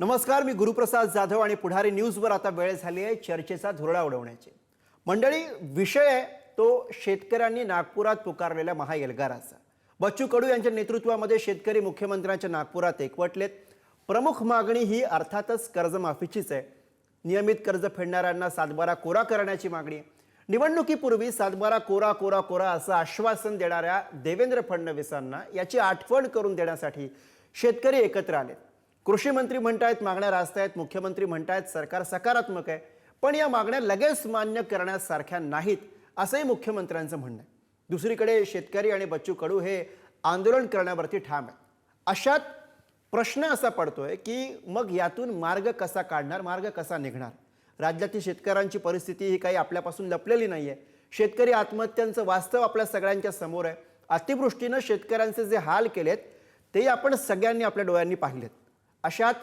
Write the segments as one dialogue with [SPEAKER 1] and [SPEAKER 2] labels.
[SPEAKER 1] नमस्कार मी गुरुप्रसाद जाधव आणि पुढारी न्यूजवर आता वेळ झाली आहे चर्चेचा धुरळा उडवण्याची. मंडळी विषय आहे तो शेतकऱ्यांनी नागपुरात पुकारलेल्या महाएल्गाराचा बच्चू कडू यांच्या नेतृत्वामध्ये शेतकरी मुख्यमंत्र्यांच्या नागपुरात एकवटलेत. प्रमुख मागणी ही अर्थातच कर्जमाफीचीच आहे. नियमित कर्ज फेडणाऱ्यांना सातबारा कोरा करण्याची मागणी निवडणुकीपूर्वी सातबारा कोरा कोरा कोरा असं आश्वासन देणाऱ्या देवेंद्र फडणवीसांना याची आठवण करून देण्यासाठी शेतकरी एकत्र आलेत. कृषी मंत्री म्हणतायत मागण्या रास्त आहेत मुख्यमंत्री म्हणतायत सरकार सकारात्मक आहे पण या मागण्या लगेच मान्य करण्यासारख्या नाहीत असंही मुख्यमंत्र्यांचं म्हणणं आहे. दुसरीकडे शेतकरी आणि बच्चू कडू हे आंदोलन करण्यावरती ठाम आहेत. अशात प्रश्न असा पडतोय की मग यातून मार्ग कसा काढणार मार्ग कसा निघणार? राज्यातील शेतकऱ्यांची परिस्थिती ही काही आपल्यापासून लपलेली नाही आहे शेतकरी आत्महत्यांचं वास्तव आपल्या सगळ्यांच्या समोर आहे. अतिवृष्टीनं शेतकऱ्यांचे जे हाल केलेत ते आपण सगळ्यांनी आपल्या डोळ्यांनी पाहिलेत. अशात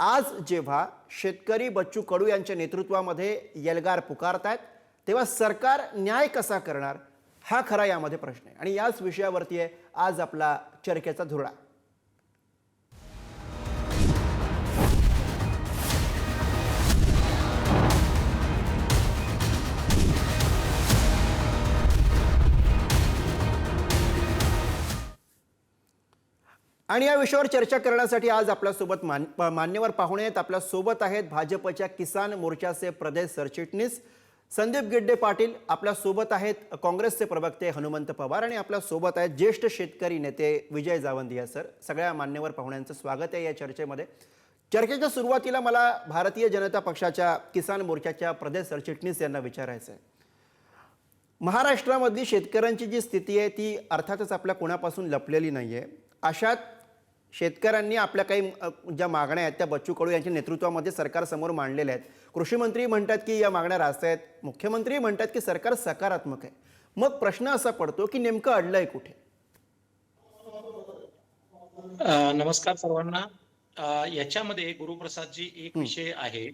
[SPEAKER 1] आज जेव्हा शेतकरी बच्चू कडू यांच्या नेतृत्वामध्ये यलगार आहेत तेव्हा सरकार न्याय कसा करणार हा खरा यामध्ये प्रश्न आहे. आणि याच विषयावरती आहे आज आपला चर्चेचा धुरळा. आणि या विषयावर चर्चा करण्यासाठी आज आपल्यासोबत मान मान्यवर पाहुणे आहेत. आपल्यासोबत आहेत भाजपच्या किसान मोर्चाचे प्रदेश सरचिटणीस संदीप गिड्डे पाटील. आपल्यासोबत आहेत काँग्रेसचे प्रवक्ते हनुमंत पवार आणि आपल्यासोबत आहेत ज्येष्ठ शेतकरी नेते विजय जावंदिया सर. सगळ्या मान्यवर पाहुण्यांचं स्वागत आहे या चर्चेमध्ये. चर्चेच्या सुरुवातीला मला भारतीय जनता पक्षाच्या किसान मोर्चाच्या प्रदेश सरचिटणीस यांना विचारायचं आहे. महाराष्ट्रामधली शेतकऱ्यांची जी स्थिती आहे ती अर्थातच आपल्या कोणापासून लपलेली नाही आहे अशात शेतकऱ्यांनी आपल्या काही ज्या मागण्या आहेत त्या बच्चू कडू यांच्या नेतृत्वामध्ये सरकारसमोर मांडलेल्या आहेत. कृषी मंत्री म्हणतात की या मागण्या रास्त आहेत. मुख्यमंत्री म्हणतात की सरकार सकारात्मक आहे. मग प्रश्न असा पडतो की नेमकं अडलंय कुठे?
[SPEAKER 2] नमस्कार सर्वांना. याच्यामध्ये गुरुप्रसादजी एक विषय आहे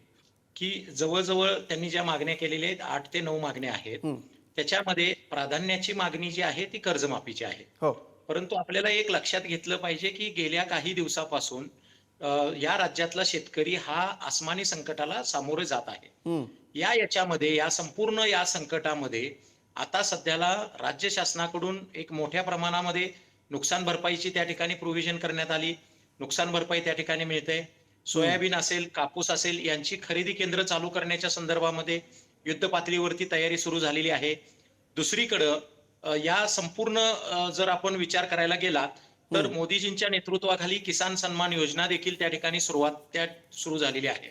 [SPEAKER 2] की जवळजवळ त्यांनी ज्या मागण्या केलेल्या आहेत आठ ते नऊ मागण्या आहेत. त्याच्यामध्ये प्राधान्याची मागणी जी आहे ती कर्जमाफीची आहे.
[SPEAKER 1] हो.
[SPEAKER 2] परंतु आपल्याला एक लक्षात घेतलं पाहिजे की गेल्या काही दिवसापासून या राज्यातला शेतकरी हा आसमानी संकटाला सामोरे जात आहे. या याच्यामध्ये या संपूर्ण या संकटामध्ये आता सध्याला राज्य शासनाकडून एक मोठ्या प्रमाणामध्ये नुकसान भरपाईची त्या ठिकाणी प्रोव्हिजन करण्यात आली. नुकसान भरपाई त्या ठिकाणी मिळते. सोयाबीन असेल कापूस असेल यांची खरेदी केंद्र चालू करण्याच्या संदर्भामध्ये युद्ध पातळीवरती तयारी सुरू झालेली आहे. दुसरीकडं या संपूर्ण जर आपण विचार करायला गेला तर मोदीजींच्या नेतृत्वाखाली किसान सन्मान योजना देखील त्या ठिकाणी सुरुवात त्या सुरू झालेली आहे.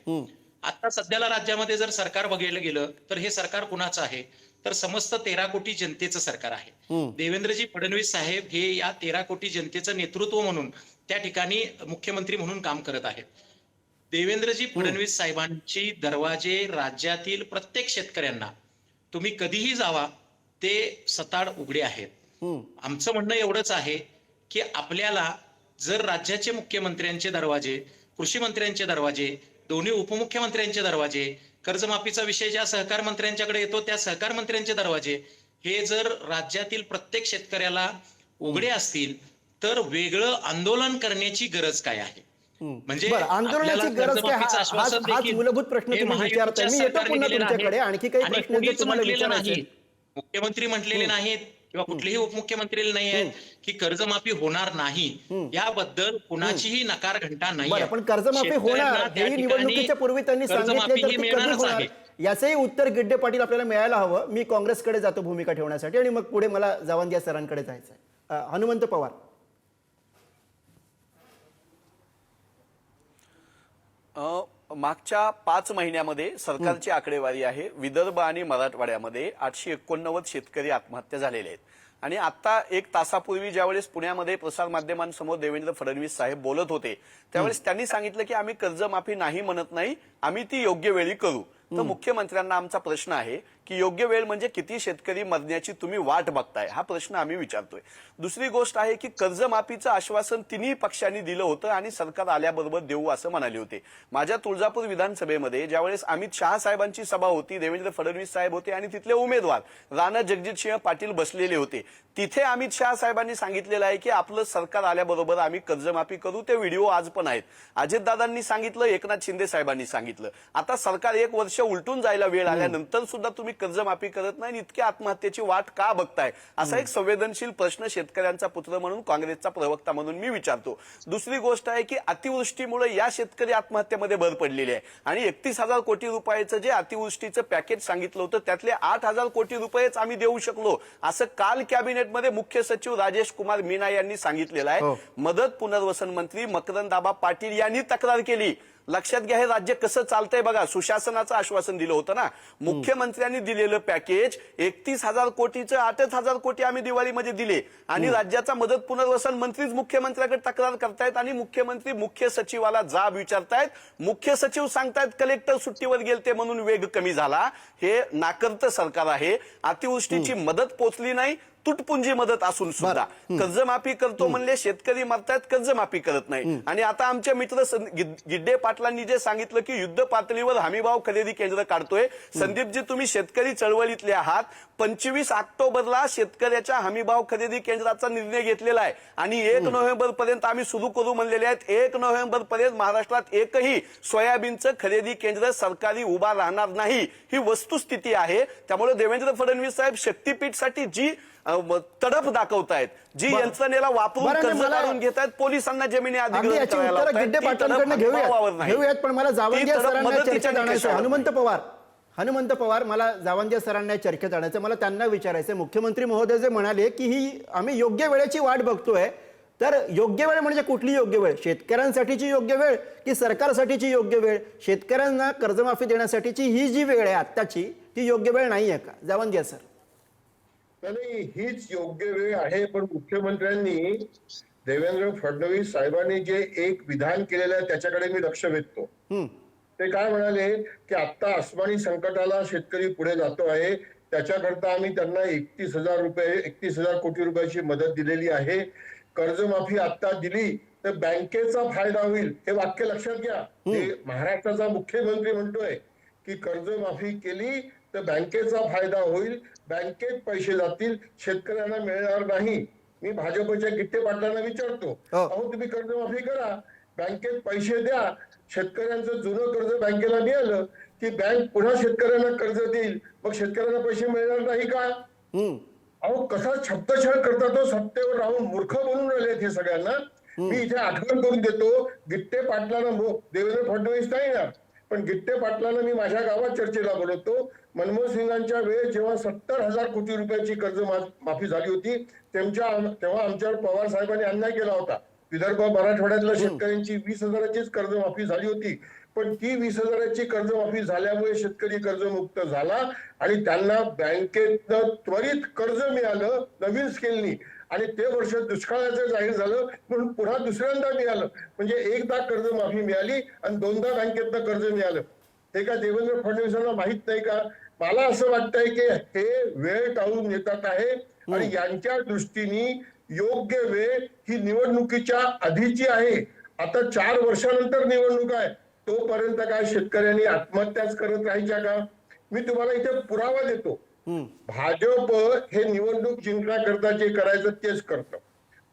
[SPEAKER 2] आता सध्याला राज्यामध्ये जर सरकार बघायला गेलं तर हे सरकार कुणाचं आहे? तर समस्त तेरा कोटी जनतेचं सरकार आहे. देवेंद्रजी फडणवीस साहेब हे या तेरा कोटी जनतेचं नेतृत्व म्हणून त्या ठिकाणी मुख्यमंत्री म्हणून काम करत आहेत. देवेंद्रजी फडणवीस साहेबांची दरवाजे राज्यातील प्रत्येक शेतकऱ्यांना तुम्ही कधीही जावा ते सताड उघडे आहेत. आमचं म्हणणं एवढंच आहे की आपल्याला जर राज्याचे मुख्यमंत्र्यांचे दरवाजे कृषी मंत्र्यांचे दरवाजे दोन्ही उपमुख्यमंत्र्यांचे दरवाजे कर्जमाफीचा विषय ज्या सहकार मंत्र्यांच्याकडे येतो त्या सहकार मंत्र्यांचे दरवाजे हे जर राज्यातील प्रत्येक शेतकऱ्याला उघडे असतील तर वेगळं आंदोलन करण्याची गरज काय आहे. म्हणजे
[SPEAKER 1] आंदोलनाची गरज काय? मूलभूत प्रश्न तुम्ही
[SPEAKER 2] महायुतीच्या
[SPEAKER 1] विचारताय. मी येतो
[SPEAKER 2] सरकारने
[SPEAKER 1] पुन्हा
[SPEAKER 2] दिलेलं
[SPEAKER 1] तुमच्याकडे.
[SPEAKER 2] आहे.
[SPEAKER 1] आणखी काही प्रश्न तुम्हाला विचारायचे
[SPEAKER 2] नाही. मुख्यमंत्री म्हटलेले नाहीत किंवा कुठलेही उपमुख्यमंत्री नाही आहेत की कर्जमाफी होणार नाही याबद्दल कुणाचीही नकार घंटा नाही
[SPEAKER 1] पण कर्जमाफी होणार. निवडणुकीच्या पूर्वी त्यांनी सांगितले याचंही उत्तर गिड्डे पाटील आपल्याला मिळायला हवं. मी काँग्रेसकडे जातो भूमिका ठेवण्यासाठी आणि मग पुढे मला जावंदिया सरांकडे जायचं आहे हनुमंत पवार.
[SPEAKER 3] मागच्या पाच महिन्यामध्ये सरकारची आकडेवारी आहे. विदर्भ आणि मराठवाड्यामध्ये आठशे एकोणनव्वद शेतकरी आत्महत्या झालेले आहेत. आणि आता एक तासापूर्वी ज्यावेळेस पुण्यामध्ये प्रसारमाध्यमांसमोर देवेंद्र फडणवीस साहेब बोलत होते त्यावेळेस त्यांनी सांगितलं की आम्ही कर्जमाफी नाही म्हणत नाही आम्ही ती योग्य वेळी करू. तर मुख्यमंत्र्यांना आमचा प्रश्न आहे की योग्य वेळ म्हणजे किती शेतकरी मरण्याची तुम्ही वाट बघताय? हा प्रश्न आम्ही विचारतोय. दुसरी गोष्ट आहे की कर्जमाफीचं आश्वासन तिन्ही पक्षांनी दिलं होतं आणि सरकार आल्याबरोबर देऊ असं म्हणाले होते. माझ्या तुळजापूर विधानसभेमध्ये ज्यावेळेस अमित शहा साहेबांची सभा होती देवेंद्र फडणवीस साहेब होते आणि तिथले उमेदवार राणा जगजितसिंह पाटील बसलेले होते तिथे अमित शहा साहेबांनी सांगितलेलं आहे की आपलं सरकार आल्याबरोबर आम्ही कर्जमाफी करू. ते व्हिडिओ आज पण आहेत. अजितदादांनी सांगितलं एकनाथ शिंदे साहेबांनी सांगितलं. आता सरकार एक वर्ष उलटून जायला वेळ आल्यानंतर सुद्धा तुम्ही कर्जमाफी करत नाही आणि इतक्या आत्महत्येची वाट का बघताय? असा एक संवेदनशील प्रश्न शेतकऱ्यांचा पुत्र म्हणून काँग्रेसचा प्रवक्ता म्हणून मी विचारतो. दुसरी गोष्ट आहे की अतिवृष्टीमुळे या शेतकरी आत्महत्येमध्ये भर पडलेली आहे. आणि एकतीस हजार कोटी रुपयाचं जे अतिवृष्टीचं पॅकेज सांगितलं होतं त्यातले आठ हजार कोटी रुपयेच आम्ही देऊ शकलो असं काल कॅबिनेटमध्ये मुख्य सचिव राजेश कुमार मीना यांनी सांगितलेलं
[SPEAKER 1] हो.
[SPEAKER 3] आहे मदत पुनर्वसन मंत्री मकरंदाबा पाटील यांनी तक्रार केली. लक्षात घ्या हे राज्य कसं चालतंय बघा. सुशासनाचं आश्वासन दिलं होतं ना. मुख्यमंत्र्यांनी दिलेलं पॅकेज एकतीस हजार कोटीचं आठच हजार कोटी आम्ही दिवाळीमध्ये दिले. आणि राज्याचा मदत पुनर्वसन मंत्रीच मुख्यमंत्र्याकडे तक्रार करतायत आणि मुख्यमंत्री मुख्य सचिवाला जाब विचारतायत. मुख्य सचिव सांगतायत कलेक्टर सुट्टीवर गेलते म्हणून वेग कमी झाला. हे नाकर्त सरकार आहे. अतिवृष्टीची मदत पोचली नाही. तुटपुंजी मदत असून सुद्धा. कर्जमाफी करतो म्हणले शेतकरी मरतायत कर्जमाफी करत नाही. आणि आता आमचे मित्र गिड्डे पाटलांनी जे सांगितलं की युद्ध पातळीवर हमीभाव खरेदी केंद्र काढतोय. संदीपजी तुम्ही शेतकरी चळवळीतले आहात. पंचवीस ऑक्टोबरला शेतकऱ्याच्या हमीभाव खरेदी केंद्राचा निर्णय घेतलेला आहे. आणि एक नोव्हेंबर पर्यंत आम्ही सुरू करू म्हणलेले आहेत. एक नोव्हेंबर पर्यंत महाराष्ट्रात एकही सोयाबीनचं खरेदी केंद्र सरकारी उभा राहणार नाही. ही वस्तुस्थिती आहे. त्यामुळे देवेंद्र फडणवीस साहेब शक्तीपीठसाठी जी तडफ दाखवतायत. जी. यंत्रणेला वापरून कर्ज काढून घेत आहेत पोलिसांना जमिनी अधिग्रहण
[SPEAKER 1] घेऊयात. पण मला
[SPEAKER 3] निकषावर
[SPEAKER 1] हनुमंत. पवार. हनुमंत पवार मला जावंदिया सरांना चर्चेत आणायचं मला त्यांना विचारायचं मुख्यमंत्री महोदय जे म्हणाले की ही आम्ही योग्य वेळेची वाट बघतोय तर योग्य वेळ म्हणजे कुठली योग्य वेळ? शेतकऱ्यांसाठीची योग्य वेळ की सरकारसाठीची योग्य वेळ? शेतकऱ्यांना कर्जमाफी देण्यासाठीची ही जी वेळ आहे आत्ताची ती योग्य वेळ नाही आहे का? जावंदिया सर.
[SPEAKER 4] नाही हीच योग्य वेळ आहे पण मुख्यमंत्र्यांनी देवेंद्र फडणवीस साहेबांनी जे एक विधान केलेलं आहे त्याच्याकडे मी लक्ष वेधतो. ते काय म्हणाले की आता आसमानी संकटाला शेतकरी पुढे जातो आहे त्याच्याकरता आम्ही त्यांना एकतीस हजार रुपये एकतीस हजार कोटी रुपयाची मदत दिलेली आहे. कर्जमाफी आता दिली तर बँकेचा फायदा होईल हे वाक्य लक्षात घ्या. महाराष्ट्राचा मुख्यमंत्री म्हणतोय की कर्जमाफी केली तर बँकेचा फायदा होईल बँकेत पैसे जातील शेतकऱ्यांना मिळणार नाही. मी भाजपच्या गिट्टे पाटलांना विचारतो
[SPEAKER 1] हो.
[SPEAKER 4] अहो तुम्ही कर्जमाफी करा. बँकेत पैसे द्या. शेतकऱ्यांचं जुनं कर्ज बँकेला मिळालं. की बँक पुन्हा शेतकऱ्यांना कर्ज देईल. मग शेतकऱ्यांना पैसे मिळणार नाही का? अहो कसा छप्पछळ करता तो सत्तेवर राहून मूर्ख बनून राहिलेत हे सगळ्यांना? मी इथे आठवण करून देतो गिट्टे पाटलांना देवेंद्र फडणवीस नाही ना पण गिट्टे पाटलांना मी माझ्या गावात चर्चेला बोलवतो. मनमोहन सिंगांच्या वेळेस जेव्हा सत्तर हजार कोटी रुपयाची कर्ज माफी झाली होती त्यांच्या तेव्हा आमच्यावर पवार साहेबांनी अन्याय केला होता. विदर्भ मराठवाड्यातल्या शेतकऱ्यांची वीस हजाराचीच कर्जमाफी झाली होती. पण ती वीस हजाराची कर्जमाफी झाल्यामुळे शेतकरी कर्जमुक्त झाला आणि त्यांना बँकेतनं त्वरित कर्ज मिळालं नवीन स्केलनी. आणि ते वर्ष दुष्काळाचं जाहीर झालं म्हणून पुन्हा दुसऱ्यांदा मिळालं. म्हणजे एकदा कर्जमाफी मिळाली आणि दोनदा बँकेतनं कर्ज मिळालं. हे का देवेंद्र फडणवीसांना माहीत नाही का? मला असं वाटतंय की हे वेळ टाळून येतात आहे आणि यांच्या दृष्टीने योग्य वेळ ही निवडणुकीच्या आधीची आहे. आता चार वर्षानंतर निवडणूक आहे. तोपर्यंत काय शेतकऱ्यांनी आत्महत्याच करत राहायच्या का? मी तुम्हाला इथे पुरावा देतो. भाजप हे निवडणूक जिंकण्याकरता जे करायचं तेच करतं.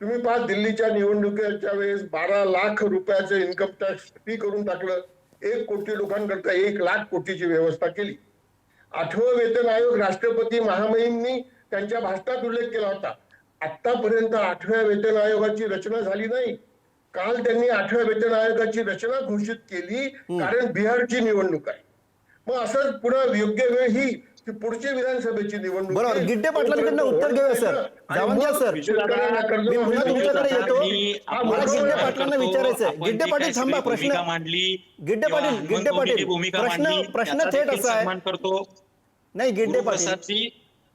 [SPEAKER 4] तुम्ही पहा दिल्लीच्या निवडणुकीच्या वेळेस बारा लाख रुपयाचं इन्कम टॅक्स फी करून टाकलं. एक कोटी लोकांकरता एक लाख कोटीची व्यवस्था केली. आठवं वेतन आयोग राष्ट्रपती महामहिमनी त्यांच्या भाषणात उल्लेख केला होता. आतापर्यंत आठव्या वेतन आयोगाची रचना झाली नाही. काल त्यांनी आठव्या वेतन आयोगाची रचना घोषित केली कारण बिहारची निवडणूक आहे. मग असंच पुन्हा योग्य वेळ ही की पुढची विधानसभेची निवडणूक
[SPEAKER 1] बरोबर. गिड्डे पाटलांकडनं उत्तर घेऊया, सर. जावंद्या, सर. मी पुन्हा तुमच्याकडे. येतो.
[SPEAKER 4] हा,
[SPEAKER 1] मला गिड्डे
[SPEAKER 4] आहे.
[SPEAKER 1] पाटलांना विचारायचंय. गिड्डे पाटील थांबा, प्रश्न-
[SPEAKER 2] भूमिका मांडली
[SPEAKER 1] गिड्डे पाटील, गिड्डे पाटील, प्रश्न- प्रश्न थेट असा आहे. नाही गिड्डे पाटील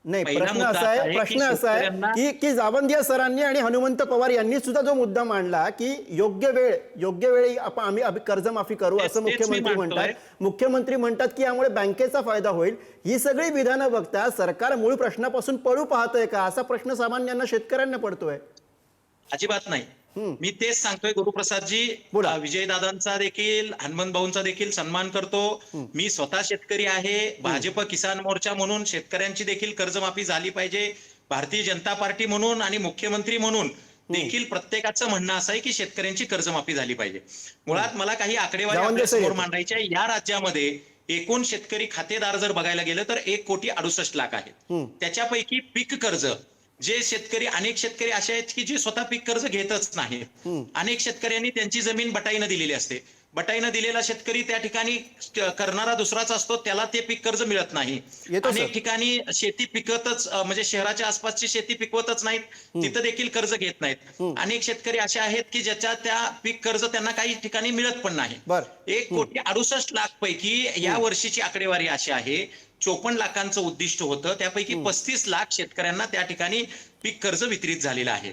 [SPEAKER 1] नाही प्रश्न असा आहे
[SPEAKER 2] की
[SPEAKER 1] प्रश्न असा आहे की की जावंदिया सरांनी आणि हनुमंत पवार यांनी सुद्धा जो मुद्दा मांडला की योग्य वेळ योग्य वेळी आपण आम्ही कर्जमाफी करू असं मुख्यमंत्री. म्हणतात. मुख्यमंत्री म्हणतात की यामुळे बँकेचा फायदा होईल. ही सगळी विधानं बघता सरकार मूळ प्रश्नापासून पळू पाहतंय का? असा प्रश्न सामान्यांना शेतकऱ्यांना पडतोय.
[SPEAKER 2] अजिबात नाही. मी तेच सांगतोय गुरुप्रसादजी. विजयदादांचा देखील हनुमंत भाऊंचा देखील सन्मान करतो. मी स्वतः शेतकरी आहे. भाजप किसान मोर्चा म्हणून शेतकऱ्यांची देखील कर्जमाफी झाली पाहिजे. भारतीय जनता पार्टी म्हणून आणि मुख्यमंत्री म्हणून देखील प्रत्येकाचं म्हणणं असं आहे की शेतकऱ्यांची कर्जमाफी झाली पाहिजे. मुळात मला काही आकडेवारी समोर. मांडायच्या. या राज्यामध्ये एकूण शेतकरी खातेदार जर बघायला गेलं तर एक कोटी अडुसष्ट लाख आहेत. त्याच्यापैकी पीक कर्ज जे शेतकरी अनेक शेतकरी असे आहेत की जे स्वतः पीक कर्ज घेतच नाही. अनेक शेतकऱ्यांनी त्यांची जमीन बटाईनं दिलेली असते. बटाईनं दिलेला शेतकरी त्या ठिकाणी करणारा दुसराच असतो त्याला ते पीक कर्ज मिळत नाही. अनेक ठिकाणी शेती पिकतच अं, म्हणजे शहराच्या आसपासची शेती पिकवतच नाहीत तिथं देखील कर्ज घेत नाहीत. अनेक शेतकरी असे आहेत की ज्याच्या त्या पीक कर्ज त्यांना काही ठिकाणी मिळत पण नाही. एक कोटी अडुसष्ट लाख पैकी या वर्षीची आकडेवारी अशी आहे चोपन्न लाखांचं उद्दिष्ट होतं. त्यापैकी पस्तीस लाख शेतकऱ्यांना त्या ठिकाणी पीक कर्ज वितरित झालेलं आहे.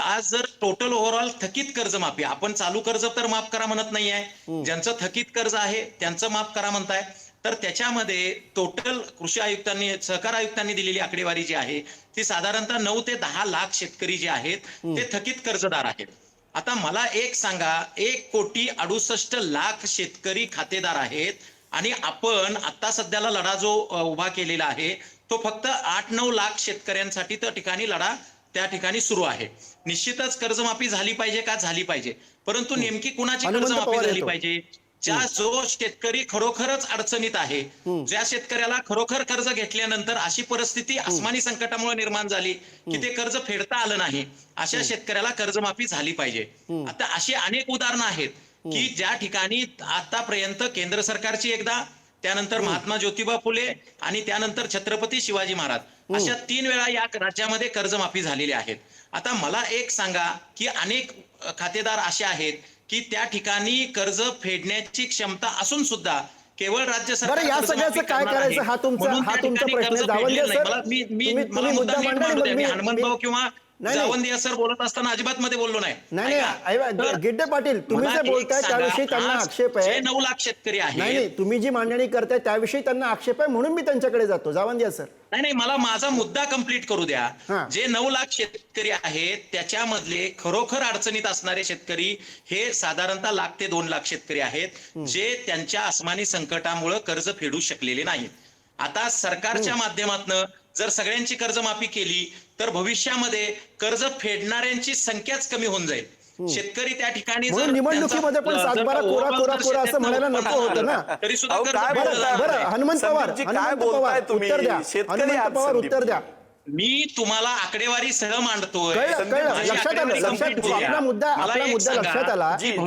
[SPEAKER 2] आज जर टोटल ओव्हरऑल थकीत कर्ज माफी आपण चालू कर्ज तर माफ करा म्हणत नाही आहे ज्यांचं थकीत कर्ज आहे त्यांचं माफ करा म्हणताय. तर त्याच्यामध्ये टोटल कृषी आयुक्तांनी सहकार आयुक्तांनी दिलेली आकडेवारी जी आहे ती साधारणतः नऊ ते दहा लाख शेतकरी जे आहेत ते थकीत कर्जदार आहेत. आता मला एक सांगा एक कोटी अडुसष्ट लाख शेतकरी खातेदार आहेत. आणि आपण आता सध्याला लढा जो उभा केलेला आहे तो फक्त आठ नऊ लाख शेतकऱ्यांसाठी त्या ठिकाणी लढा त्या ठिकाणी सुरू आहे. निश्चितच कर्जमाफी झाली पाहिजे का? झाली पाहिजे. परंतु नेमकी कुणाची कर्जमाफी झाली. पाहिजे? ज्या जो शेतकरी खरोखरच अडचणीत आहे ज्या शेतकऱ्याला खरोखर कर्ज घेतल्यानंतर अशी परिस्थिती आसमानी संकटामुळे निर्माण झाली की ते कर्ज फेडता आलं नाही अशा शेतकऱ्याला कर्जमाफी झाली पाहिजे. आता अशी अनेक उदाहरणं आहेत. की ज्या ठिकाणी आतापर्यंत केंद्र सरकारची एकदा त्यानंतर महात्मा ज्योतिबा फुले आणि त्यानंतर छत्रपती शिवाजी महाराज अशा तीन वेळा या राज्यामध्ये कर्जमाफी झालेली आहेत. आता मला एक सांगा की अनेक खातेदार असे आहेत की त्या ठिकाणी कर्ज फेडण्याची क्षमता असून सुद्धा केवळ राज्य सरकार
[SPEAKER 1] या सगळ्याचं काय करायचं. हा तुमचा हा तुमचा प्रश्न
[SPEAKER 2] मी हनुमंत भाऊ किंवा
[SPEAKER 1] नाही.
[SPEAKER 2] जावंदिया सर बोलत असताना अजिबात मध्ये बोललो नाही.
[SPEAKER 1] गिड्डे पाटील तुम्ही जे बोलताय त्याविषयी त्यांना आक्षेप आहे.
[SPEAKER 2] नऊ लाख शेतकरी
[SPEAKER 1] नाही नाही. तुम्ही जी मांडणी करताय त्याविषयी त्यांना आक्षेप आहे म्हणून मी त्यांच्याकडे जातो. जावंदिया सर
[SPEAKER 2] नाही नाही. मला माझा मुद्दा कंप्लीट करू द्या. जे नऊ लाख शेतकरी आहेत त्याच्यामधले खरोखर अडचणीत असणारे शेतकरी हे साधारणतः लाख ते दोन लाख शेतकरी आहेत जे त्यांच्या आसमानी संकटामुळे कर्ज फेडू शकलेले नाहीत. आता सरकारच्या माध्यमातनं जर सगळ्यांची कर्जमाफी केली तर भविष्यामध्ये कर्ज फेडणाऱ्यांची संख्याच कमी होऊन जाईल शेतकरी त्या ठिकाणी
[SPEAKER 1] निवडणुकीमध्ये पण सातबारा कोरा कोरा कोरा असं म्हणायला नको होतं ना.
[SPEAKER 2] तरी सुद्धा
[SPEAKER 1] बरं. हनुमंत पवार हनुमंत? उत्तर द्या हनुमंत पवार उत्तर. द्या
[SPEAKER 2] मी तुम्हाला आकडेवारी सह मांडतोय
[SPEAKER 1] लक्षात आलं लक्षात. आपला मुद्दा आपला मुद्दा लक्षात आला गिड्डे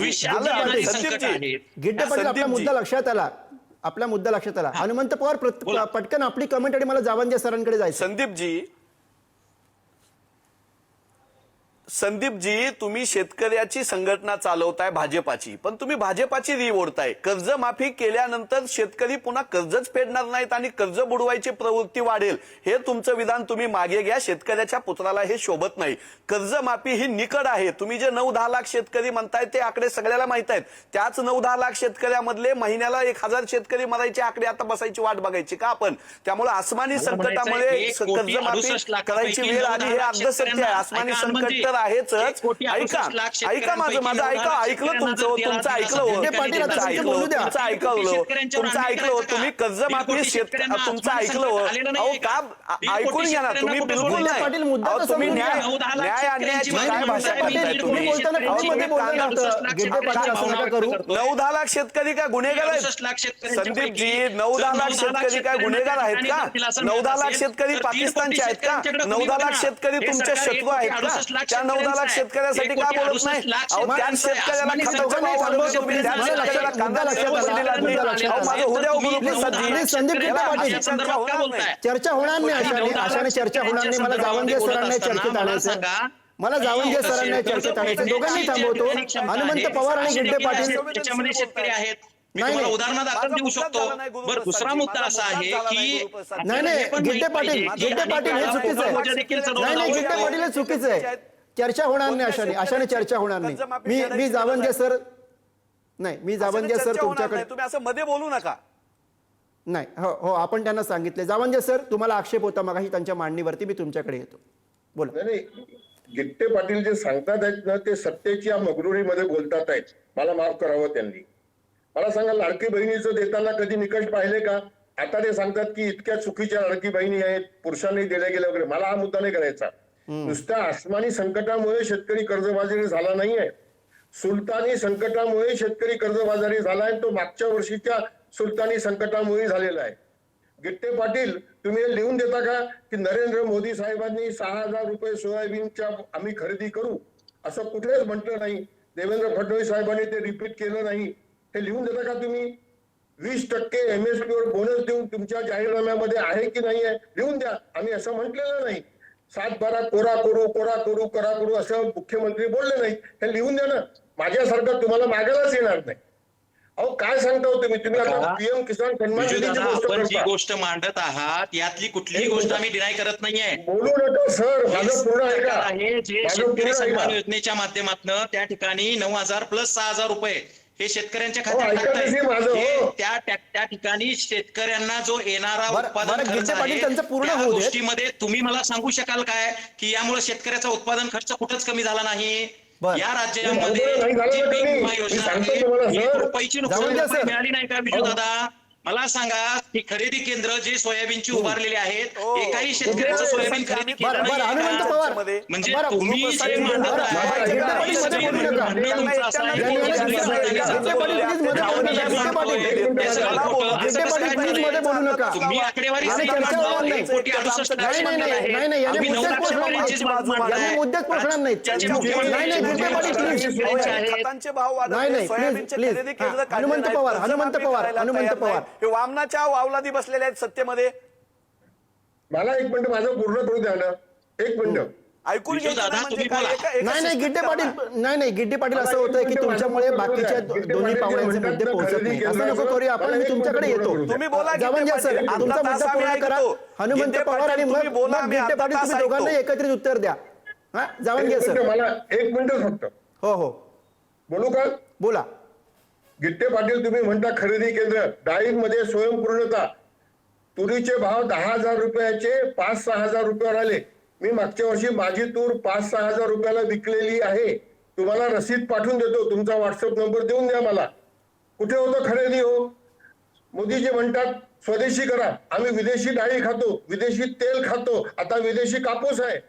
[SPEAKER 1] पाटील आपला. मुद्दा लक्षात आला आपला मुद्दा लक्षात आला हनुमंत पवार. पटकन आपली कमेंट आणि मला जावंदिया सरांकडे जायचं
[SPEAKER 3] संदीपजी संदीपजी तुम्ही शेतकऱ्याची संघटना चालवताय भाजपाची. पण तुम्ही भाजपाची री ओढताय. कर्जमाफी केल्यानंतर शेतकरी पुन्हा कर्जच फेडणार नाहीत आणि कर्ज बुडवायची प्रवृत्ती वाढेल. हे तुमचं विधान तुम्ही मागे घ्या. शेतकऱ्याच्या पुत्राला हे शोभत नाही. कर्जमाफी ही निकड आहे. तुम्ही जे नऊ दहा लाख शेतकरी म्हणताय ते आकडे सगळ्याला माहीत आहेत. त्याच नऊ दहा लाख शेतकऱ्यामधले महिन्याला एक हजार शेतकरी मरायचे आकडे आता बसायची वाट बघायची का आपण? त्यामुळे आसमानी संकटामुळे कर्जमाफी करायची वेळ आली. हे
[SPEAKER 2] नऊ दहा
[SPEAKER 3] अर्ध सत्य आहे आसमानी संकट आहेच ऐका ऐका माझं माझं ऐका ऐकलं तुमचं तुमचं ऐकलं तुमचं ऐकलं
[SPEAKER 1] बोलू द्या.
[SPEAKER 3] तुमचं ऐकलं तुम्ही? कर्जमाफी
[SPEAKER 2] दीड कोटी
[SPEAKER 3] शेत
[SPEAKER 2] शेतकऱ्यांना
[SPEAKER 3] तुमचं ऐकलं अहो का ऐकून घ्या ना तुम्ही बिलकुल? नाही तुम्ही. न्याय
[SPEAKER 2] नऊ दहा लाख
[SPEAKER 3] न्याय आणण्याची
[SPEAKER 2] शेतकऱ्यांची
[SPEAKER 3] काय भाषा. करताय
[SPEAKER 1] तुम्ही.
[SPEAKER 3] नऊ दहा लाख शेतकरी काय गुन्हेगार आहेत संदीपजी
[SPEAKER 2] पैकी
[SPEAKER 3] नऊ दहा लाख शेतकरी काय गुन्हेगार आहेत का नऊ दहा लाख शेतकरी पाकिस्तानचे आहेत का नऊ दहा लाख. शेतकरी तुमचे
[SPEAKER 2] सरकार
[SPEAKER 3] शत्रू आहेत का त्या नऊ दहा लाख. शेतकऱ्यासाठी
[SPEAKER 2] कोटी
[SPEAKER 3] बोलत नाही
[SPEAKER 2] आहे.
[SPEAKER 3] शेतकऱ्याला
[SPEAKER 2] का?
[SPEAKER 1] चर्चा होणार नाही अशाने चर्चा होणार नाही मला
[SPEAKER 2] संदर्भात
[SPEAKER 1] सरांना चर्चेत आणायचं मला
[SPEAKER 2] कर्ज
[SPEAKER 1] सरांना चर्चेत आणायचं दोघांनी थांबवतो हनुमंत पवार आणि गिड्डे पाटील
[SPEAKER 2] शेतकरी आहेत मी
[SPEAKER 1] नाही,
[SPEAKER 2] तुम्हाला
[SPEAKER 1] नाही.
[SPEAKER 2] उदाहरण दाखल देऊ शकतो बरं. दुसरा मुद्दा असा आहे की.
[SPEAKER 1] नाही नाही
[SPEAKER 2] हे
[SPEAKER 1] गिड्डे पाटील
[SPEAKER 2] की
[SPEAKER 1] गिड्डे पाटील हे चुकीचं आहे नाही गिड्डे. पाटील हे चुकीचं आहे चर्चा होणार नाही अशाने. अशाने चर्चा होणार नाही. मी मी जावंजे
[SPEAKER 3] गरज
[SPEAKER 1] सर नाही मी जावंजे
[SPEAKER 3] असं
[SPEAKER 1] सर तुमच्याकडे.
[SPEAKER 3] तुम्ही असं मध्ये बोलू नका.
[SPEAKER 1] नाही हो हो आपण त्यांना सांगितले. जावंजे सर तुम्हाला आक्षेप होता मगाशी त्यांच्या मांडणीवरती. मी तुमच्याकडे येतो. बोला.
[SPEAKER 4] नाही नाही. गिट्टे पाटील जे सांगतात आहेत ना ते सत्तेच्या मगरुरीमध्ये बोलतात आहेत. मला माफ करावं त्यांनी. मला सांगा लाडकी बहिणीचं देताना कधी निकष पाहिले का? आता ते सांगतात की इतक्या चुकीच्या लाडकी बहिणी आहेत पुरुषांनी दिल्या गेल्या वगैरे मला हा मुद्दा नाही करायचा. नुसत्या आसमानी संकटामुळे शेतकरी कर्जबाजारी झाला नाहीये. सुलतानी संकटामुळे शेतकरी कर्जबाजारी झालाय तो मागच्या वर्षीच्या सुलतानी संकटामुळे झालेला आहे. गिट्टे पाटील तुम्ही हे लिहून देता का की नरेंद्र मोदी साहेबांनी सहा हजार रुपये सोयाबीनच्या आम्ही खरेदी करू? असं कुठेच म्हटलं नाही. देवेंद्र फडणवीस साहेबांनी ते रिपीट केलं नाही. हे लिहून देता का तुम्ही? वीस टक्के एमएसपी वर बोनस देऊन तुमच्या जाहीरनाम्यामध्ये आहे की नाही आहे लिहून द्या. आम्ही असं म्हटलेलं नाही. सात बारा कोरा करू कोरा करू करा करू असं मुख्यमंत्री बोलले नाही. हे लिहून द्या ना. माझ्यासारखं तुम्हाला मागायलाच येणार नाही. अहो काय सांगता हो तुम्ही? तुम्ही आता पीएम किसान सन्मान
[SPEAKER 2] जी गोष्ट मांडत आहात यातली कुठलीही गोष्ट. आम्ही डिनाय करत नाहीये.
[SPEAKER 4] बोलू नका सर. माझं पूर्ण
[SPEAKER 2] आहे जे शेतकरी सन्मान योजनेच्या माध्यमातून त्या ठिकाणी नऊ हजार प्लस सहा हजार रुपये हे शेतकऱ्यांच्या
[SPEAKER 4] हो,
[SPEAKER 2] खात्यात. हे
[SPEAKER 4] हो.
[SPEAKER 2] त्या त्या ठिकाणी शेतकऱ्यांना जो येणारा उत्पादन खर्च. गोष्टीमध्ये तुम्ही मला सांगू शकाल काय की यामुळे शेतकऱ्याचा उत्पादन खर्च कुठंच कमी झाला नाही. या राज्यामध्ये जी पीक. विमा योजना आहे. रुपयाची नुकसान. मिळाली नाही का विजू दादा मला सांगा की खरेदी केंद्र जे सोयाबीनची उभारलेली आहेत
[SPEAKER 3] हो.
[SPEAKER 2] एकाही शेतकऱ्याचं
[SPEAKER 3] हो,
[SPEAKER 2] सोयाबीन खरेदी केलं
[SPEAKER 1] बरं बरं
[SPEAKER 2] नाही
[SPEAKER 1] हनुमंत
[SPEAKER 2] का?
[SPEAKER 3] पवारमध्ये.
[SPEAKER 2] म्हणजे
[SPEAKER 1] बरं,
[SPEAKER 2] तुम्ही जे मांडत
[SPEAKER 1] बरं,
[SPEAKER 2] सगळे. म्हणणं तुमचं असं आहे, की सगळं. तुम्ही आकडेवारी
[SPEAKER 1] नाही.
[SPEAKER 2] एक कोटी अडुसष्ट लाख
[SPEAKER 1] नाही, नाही, नाही,
[SPEAKER 2] आहेत.
[SPEAKER 1] नाही, नाही, यांनी
[SPEAKER 2] आम्ही नऊ
[SPEAKER 1] मुद्देच
[SPEAKER 2] लाख
[SPEAKER 1] पोषणार नाही.
[SPEAKER 2] शेतकऱ्यांचीच बाजू मांडत
[SPEAKER 1] यांनी
[SPEAKER 2] आहे.
[SPEAKER 1] मुद्देच पोषणार नाहीत.
[SPEAKER 2] त्यांचे
[SPEAKER 3] त्यांच्या
[SPEAKER 2] मुख्यमंत्री
[SPEAKER 1] नाही, नाही, गिड्डे पाटील, please.
[SPEAKER 2] शेतकऱ्यांचे आहेत.
[SPEAKER 3] खतांचे भाव वाढत
[SPEAKER 1] नाही, नाही,
[SPEAKER 3] सोयाबीनचे
[SPEAKER 1] please,
[SPEAKER 3] खरेदी
[SPEAKER 1] please.
[SPEAKER 3] केंद्र
[SPEAKER 1] हा,
[SPEAKER 3] काढले
[SPEAKER 1] हनुमंत पवार, हनुमंत पवार, हनुमंत पवार.
[SPEAKER 3] हे वामनाच्या वावलादी बसलेल्या आहेत सत्तेमध्ये.
[SPEAKER 4] मला एक मिनिट माझं पूर्ण करू द्या ना. एक मिनिट.
[SPEAKER 3] ऐकून
[SPEAKER 2] विजू
[SPEAKER 3] घ्यायचं
[SPEAKER 2] दादा,
[SPEAKER 3] ना म्हणजे
[SPEAKER 1] नाही नाही गिड्डे. पाटील नाही नाही गिड्डे पाटील असं होतंय की तुमच्यामुळे बाकीच्या. दोन्ही
[SPEAKER 4] गिड्डे
[SPEAKER 1] पाहुण्यांचे मुद्दे पोहोचत नाही असं नको करूया आपण मी तुमच्याकडे येतो.
[SPEAKER 3] तुम्ही बोला
[SPEAKER 1] सर. तुमचा मुद्दा
[SPEAKER 3] तास
[SPEAKER 1] पूर्ण करा. हनुमंत पवार आणि मग
[SPEAKER 3] तुम्ही बोला,
[SPEAKER 1] गिड्डे पाटील तुम्ही दोघांना. एकत्रित उत्तर द्या. हा जावंगे
[SPEAKER 4] मिनिट
[SPEAKER 1] सर.
[SPEAKER 4] मला एक मिनिट फक्त.
[SPEAKER 1] हो हो.
[SPEAKER 4] बोलू का?
[SPEAKER 1] बोला.
[SPEAKER 4] गिट्टे पाटील तुम्ही म्हणता खरेदी केंद्र डाळींमध्ये स्वयंपूर्णता. तुरीचे भाव दहा हजार रुपयाचे पाच सहा हजार रुपयावर आले. मी मागच्या वर्षी माझी तूर पाच सहा हजार रुपयाला विकलेली आहे. तुम्हाला रसीद पाठवून देतो. तुमचा व्हॉट्सअप नंबर देऊन द्या मला. कुठे होतं खरेदी हो? मोदीजी म्हणतात स्वदेशी करा. आम्ही विदेशी डाळी खातो विदेशी तेल खातो. आता विदेशी कापूस आहे.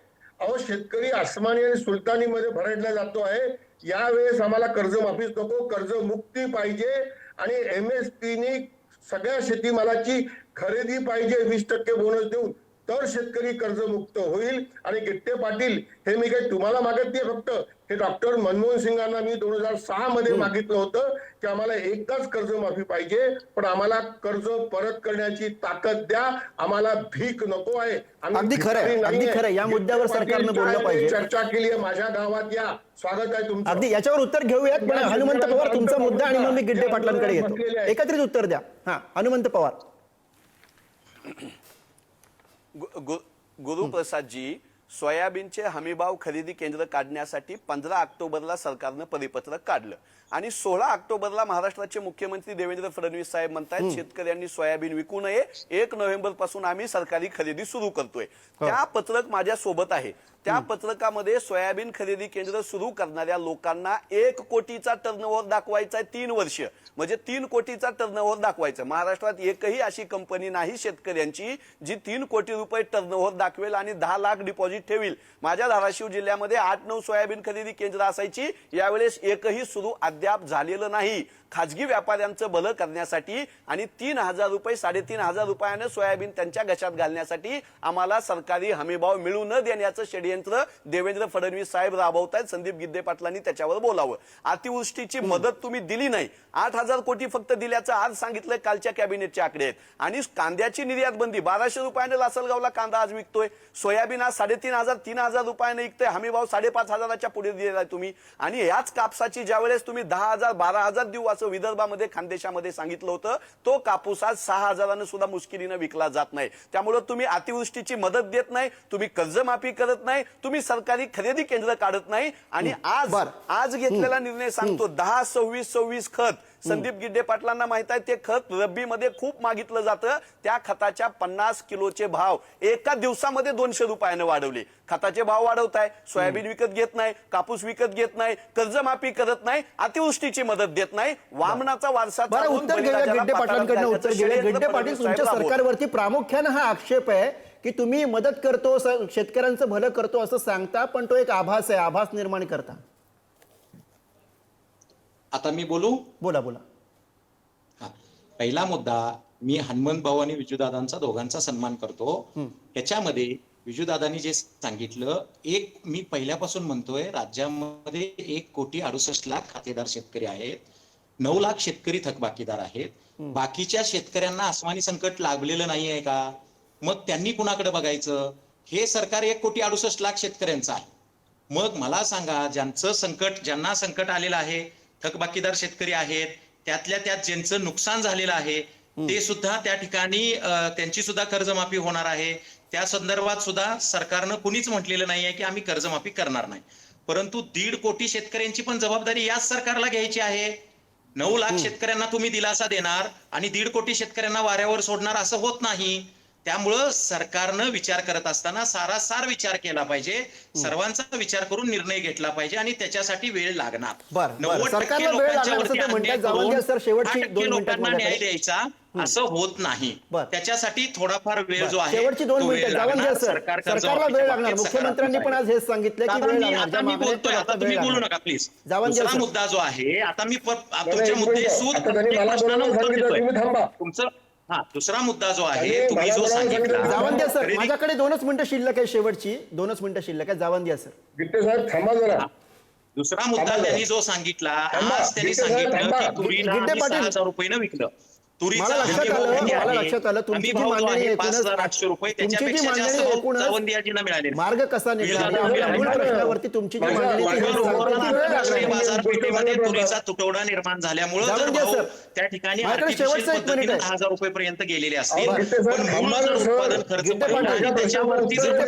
[SPEAKER 4] अहो शेतकरी आसमानी आणि सुलतानीमध्ये भरडला जातो आहे. यावेळेस आम्हाला कर्जमाफीच नको कर्ज मुक्ती पाहिजे आणि एम एस नी सगळ्या शेतीमालाची खरेदी पाहिजे वीस टक्के बोनस देऊन. तर शेतकरी कर्जमुक्त होईल. आणि गिट्टे पाटील हे मी काही तुम्हाला मागत नाही फक्त. हे डॉक्टर मनमोहन सिंगांना मी दोन हजार सहा मध्ये मागितलं होतं की आम्हाला एकदाच कर्जमाफी पाहिजे पण आम्हाला कर्ज परत करण्याची ताकद द्या. आम्हाला भीक नको आहे.
[SPEAKER 1] अगदी खरं अगदी. खरं. या मुद्द्यावर सरकारनं बोललं पाहिजे.
[SPEAKER 4] चर्चा केली आहे. माझ्या गावात या. स्वागत आहे तुमचं.
[SPEAKER 1] अगदी याच्यावर उत्तर घेऊयात पण हनुमंत पवार तुमचा मुद्दा आणि मग मी गिड्डे पाटलांकडे येतो. एकत्रित उत्तर द्या. हा हनुमंत पवार.
[SPEAKER 3] गुरुप्रसादजी सोयाबीनचे हमीभाव खरेदी केंद्र काढण्यासाठी पंधरा ऑक्टोबरला सरकारनं परिपत्रक काढलं. आणि सोळा ऑक्टोबरला महाराष्ट्राचे मुख्यमंत्री देवेंद्र फडणवीस साहेब म्हणतात शेतकऱ्यांनी सोयाबीन विकू नये. एक नोव्हेंबरपासून आम्ही सरकारी खरेदी सुरू करतोय. त्या पत्रक माझ्या सोबत आहे. त्या पत्रकामध्ये सोयाबीन खरेदी केंद्र सुरू करणाऱ्या लोकांना एक कोटीचा टर्नओव्हर दाखवायचा आहे तीन वर्ष. म्हणजे तीन कोटीचा टर्नओव्हर दाखवायचा महाराष्ट्रात एकही अशी कंपनी नाही शेतकऱ्यांची जी तीन कोटी रुपये टर्नओव्हर दाखवेल आणि दहा लाख डिपॉझिट ठेवील. माझ्या धाराशिव जिल्ह्यामध्ये आठ नऊ सोयाबीन खरेदी केंद्र असायची. यावेळेस एकही सुरू अद्याप झालेलं नाही. खाजगी व्यापाऱ्यांचं भलं करण्यासाठी आणि तीन हजार रुपये साडेतीन हजार रुपयानं सोयाबीन त्यांच्या घशात घालण्यासाठी आम्हाला सरकारी हमीभाव मिळू न देण्याचं षडयंत्र देवेंद्र फडणवीस साहेब राबवत आहेत संदीप गिद्दे पाटलांनी त्याच्यावर बोलावं. अतिवृष्टीची मदत तुम्ही दिली नाही. आठ हजार कोटी फक्त दिल्याचं आज सांगितलंय कालच्या कॅबिनेटचे आकडे आहेत. आणि कांद्याची निर्यात बंदी बाराशे रुपयाने लासलगावला कांदा आज विकतोय. सोयाबीन आज साडेतीन हजार तीन हजार रुपयाने विकतोय हमीभाव साडेपाच हजाराच्या पुढे दिलेला आहे तुम्ही. आणि याच कापसाची ज्यावेळेस तुम्ही दहा हजार बारा हजार देऊ असं विदर्भामध्ये खानदेशामध्ये सांगितलं होतं. तो कापूस आज सहा हजारानं सुद्धा मुश्किलीनं विकला जात नाही. त्यामुळे तुम्ही अतिवृष्टीची मदत देत नाही तुम्ही कर्जमाफी करत नाही तुम्ही सरकारी खरेदी केंद्र काढत नाही. आणि आज. आज घेतलेला निर्णय सांगतो दहा सव्वीस सव्वीस खत संदीप गिड्डे पाटलांना माहीत आहे ते खत रब्बीमध्ये खूप मागितलं जातं. त्या खताच्या पन्नास किलोचे भाव एका दिवसामध्ये दोनशे रुपयानं वाढवले. खताचे भाव वाढवताय सोयाबीन विकत घेत नाही कापूस विकत घेत नाही कर्जमाफी करत नाही अतिवृष्टीची मदत देत नाही. वामनाचा वारसा
[SPEAKER 1] उत्तर गिड्डे पाटलांकडनं उत्तर पाटील तुमच्या. सरकारवरती प्रामुख्यानं हा आक्षेप आहे की तुम्ही मदत करतो शेतकऱ्यांचं भलं करतो असं सांगता पण तो एक आभास आहे आभास निर्माण करता.
[SPEAKER 2] आता मी बोलू?
[SPEAKER 1] बोला बोला.
[SPEAKER 2] हा. पहिला मुद्दा मी हनुमंत भाऊ आणि विजूदादांचा दोघांचा सन्मान करतो. याच्यामध्ये विजूदादांनी जे सांगितलं एक मी पहिल्यापासून म्हणतोय राज्यामध्ये एक कोटी अडुसष्ट लाख खातेदार शेतकरी आहेत. नऊ लाख शेतकरी थकबाकीदार आहेत. बाकीच्या शेतकऱ्यांना आसमानी संकट लागलेलं नाही आहे का? मग त्यांनी कुणाकडे बघायचं? हे सरकार एक कोटी अडुसष्ट लाख शेतकऱ्यांचं आहे. मग मला सांगा ज्यांचं संकट ज्यांना संकट आलेलं आहे थकबाकीदार शेतकरी आहेत त्यातल्या त्यात ज्यांचं नुकसान झालेलं आहे ते सुद्धा त्या ठिकाणी त्यांची सुद्धा कर्जमाफी होणार आहे. त्या संदर्भात सुद्धा सरकारनं कुणीच म्हटलेलं नाही आहे की आम्ही कर्जमाफी करणार नाही. परंतु दीड कोटी शेतकऱ्यांची पण जबाबदारी याच सरकारला घ्यायची आहे. नऊ लाख शेतकऱ्यांना तुम्ही दिलासा देणार आणि दीड कोटी शेतकऱ्यांना वाऱ्यावर सोडणार असं होत नाही. त्यामुळं सरकारनं विचार करत असताना सारासार विचार केला पाहिजे. सर्वांचा विचार करून निर्णय घेतला पाहिजे आणि त्याच्यासाठी वेळ लागणार.
[SPEAKER 1] बरं, बरं.
[SPEAKER 2] 90%
[SPEAKER 1] सरकारला वेळ
[SPEAKER 2] लोकांच्या
[SPEAKER 1] लागणार असं
[SPEAKER 2] वरती
[SPEAKER 1] ते म्हणतात.
[SPEAKER 2] अन्याय
[SPEAKER 1] जावंगे
[SPEAKER 2] करून
[SPEAKER 1] सर, शेवटची
[SPEAKER 2] 10%
[SPEAKER 1] दोन मिनिटात
[SPEAKER 2] लोकांना
[SPEAKER 1] माझ्याकडे.
[SPEAKER 2] न्याय द्यायचा असं होत नाही. त्याच्यासाठी थोडाफार वेळ जो आहे
[SPEAKER 1] शेवटची दोन मिनिटं.
[SPEAKER 2] सरकार
[SPEAKER 1] सरकारला वेळ लागणार. मुख्यमंत्र्यांनी पण आज हेच सांगितलं की
[SPEAKER 2] आता मी बोलतोय आता तुम्ही बोलू. नका प्लीज दुसरा
[SPEAKER 1] सर.
[SPEAKER 2] मुद्दा जो आहे आता मी तुमचे मुद्दे
[SPEAKER 4] मला
[SPEAKER 2] प्रश्नाला उत्तर देतोय. तुमचं हा दुसरा मुद्दा जो आहे तुम्ही जो सांगितला.
[SPEAKER 1] जावंद्या सर माझ्याकडे दोनच मिनिटं शिल्लक आहे शेवटची दोनच मिनिटं शिल्लक आहे जावंद्या सर
[SPEAKER 4] गिट्टे साहेब थांबा जरा
[SPEAKER 2] दुसरा मुद्दा त्यांनी. जो सांगितला. आज त्यांनी सांगितलं. की तुरीला
[SPEAKER 1] गिट्टे
[SPEAKER 2] आम्ही
[SPEAKER 1] पाटील.
[SPEAKER 2] सहा हजार रुपयानं विकलं
[SPEAKER 1] मला लक्षात
[SPEAKER 2] भाव
[SPEAKER 1] आलं, मला? लक्षात आलं, तुमची जी मांडणी एकूणच-
[SPEAKER 2] रुपये
[SPEAKER 1] तुमची जी एकूणच- मार्ग कसा. प्रश्नावरती तुमची जी मांडणी
[SPEAKER 2] तुरीचा. तुटवडा निर्माण झाल्यामुळे. त्या ठिकाणी हजार रुपये पर्यंत गेलेले असतील पण मूळ जर. उत्पादन खर्च त्याच्यावरती जर.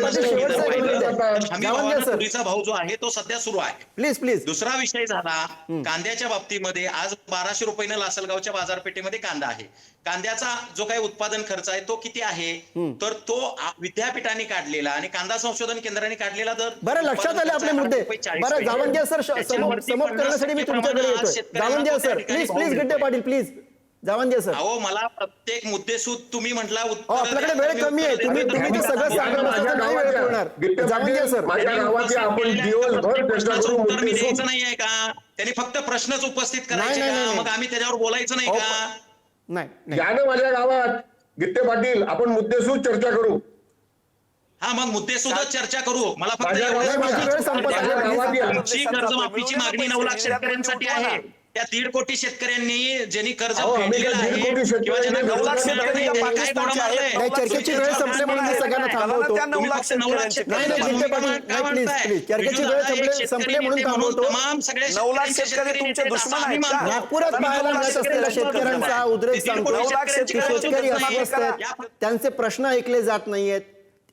[SPEAKER 2] तुरीचा भाव जो आहे तो सध्या सुरू आहे
[SPEAKER 1] प्लीज प्लीज
[SPEAKER 2] दुसरा विषय झाला कांद्याच्या बाबतीमध्ये आज बाराशे रुपयानं लासलगावच्या बाजारपेठेमध्ये कांदा आहे कांद्याचा जो काही उत्पादन खर्च आहे तो किती आहे? तर तो विद्यापीठाने काढलेला आणि कांदा संशोधन केंद्राने काढलेला दर
[SPEAKER 1] बरं लक्षात आले आपले
[SPEAKER 2] आहे
[SPEAKER 1] मुद्दे. बरं. जावंद्या सर करण्यासाठी मी तुमच्याकडे sir please please Gidde. Patil please Jawandia sir.
[SPEAKER 2] अहो मला प्रत्येक मुद्देसूद तुम्ही म्हटला
[SPEAKER 1] आपल्याकडे वेळ कमी आहे. तुम्ही तुम्ही ते सगळं
[SPEAKER 4] माझ्या
[SPEAKER 1] सांगत बसला तर नाही वेळ
[SPEAKER 4] गावाच्या-
[SPEAKER 1] पुरणार.
[SPEAKER 4] गिट्टे
[SPEAKER 1] जावंद्या
[SPEAKER 4] पाटील,
[SPEAKER 1] सर.
[SPEAKER 4] माझ्या गावाचे आपण दिवसभर चर्चा
[SPEAKER 2] प्रश्नाचं
[SPEAKER 4] करू
[SPEAKER 2] उत्तर मी
[SPEAKER 4] मुद्दे
[SPEAKER 2] द्यायचं नाहीये का? त्यांनी फक्त प्रश्नच उपस्थित करायचे का. मग आम्ही त्याच्यावर बोलायचं नाही का?
[SPEAKER 1] नाही
[SPEAKER 4] या ना माझ्या गावात गिट्टे पाटील आपण मुद्देसूद चर्चा करू
[SPEAKER 2] हा मग मुद्देसूदच चर्चा करू मला फक्त
[SPEAKER 4] माझ्या
[SPEAKER 2] एवढंच
[SPEAKER 1] गावात.
[SPEAKER 4] गावात या.
[SPEAKER 2] तुमची कर्जमाफीची मागणी नऊ लाख शेतकऱ्यांसाठी आहे त्या दीड कोटी शेतकऱ्यांनी ज्यांनी कर्ज
[SPEAKER 4] अहो, आम्ही
[SPEAKER 2] फेडलेलं
[SPEAKER 4] काय दीड
[SPEAKER 2] आहे
[SPEAKER 4] शेतकऱ्यांनी
[SPEAKER 2] किंवा ज्यांना
[SPEAKER 4] नऊ लाख.
[SPEAKER 2] मारलंय?
[SPEAKER 1] नाही, चर्चेची वेळ म्हणून थांबवतो
[SPEAKER 2] तुम्ही फक्त नऊ लाख
[SPEAKER 1] नाही,
[SPEAKER 2] शेतकऱ्यांचे
[SPEAKER 1] पाटील, प्लीज? प्लीज. चर्चेची
[SPEAKER 2] एक
[SPEAKER 1] संपली-
[SPEAKER 2] शेतकरी
[SPEAKER 1] म्हणून
[SPEAKER 2] नेते
[SPEAKER 1] थांबवतो.
[SPEAKER 2] तमाम
[SPEAKER 3] नऊ लाख शेतकरी तुमचे
[SPEAKER 2] नेते
[SPEAKER 3] दुश्मन आहेत का?
[SPEAKER 1] नागपुरात पाहायला
[SPEAKER 3] नऊ लाख
[SPEAKER 1] मिळत असलेल्या
[SPEAKER 3] शेतकऱ्यांचे
[SPEAKER 1] शेतकऱ्यांचा उद्रेक सांगतो की शेतकरी अस्वस्थ
[SPEAKER 2] आहे.
[SPEAKER 1] आहेत त्यांचे प्रश्न ऐकले जात नाहीयेत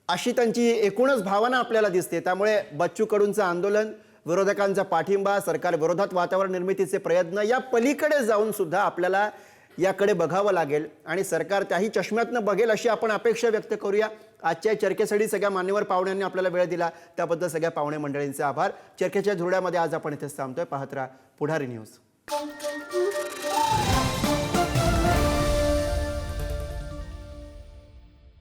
[SPEAKER 1] अशी त्यांची एकूणच भावना आपल्याला दिसते त्यामुळे बच्चू कडूंचं आंदोलन विरोधकांचा पाठिंबा सरकार विरोधात वातावरण निर्मितीचे प्रयत्न या पलीकडे जाऊन सुद्धा आपल्याला याकडे बघावं लागेल. आणि सरकार त्याही चष्म्यातनं बघेल अशी आपण अपेक्षा व्यक्त करूया. आजच्या चर्चेसाठी सगळ्या मान्यवर पाहुण्यांनी आपल्याला वेळ दिला. त्याबद्दल सगळ्या पाहुणे मंडळींचे आभार. चर्चेच्या धुरड्यामध्ये आज आपण इथेच थांबतोय. पाहत राहा पुढारी न्यूज.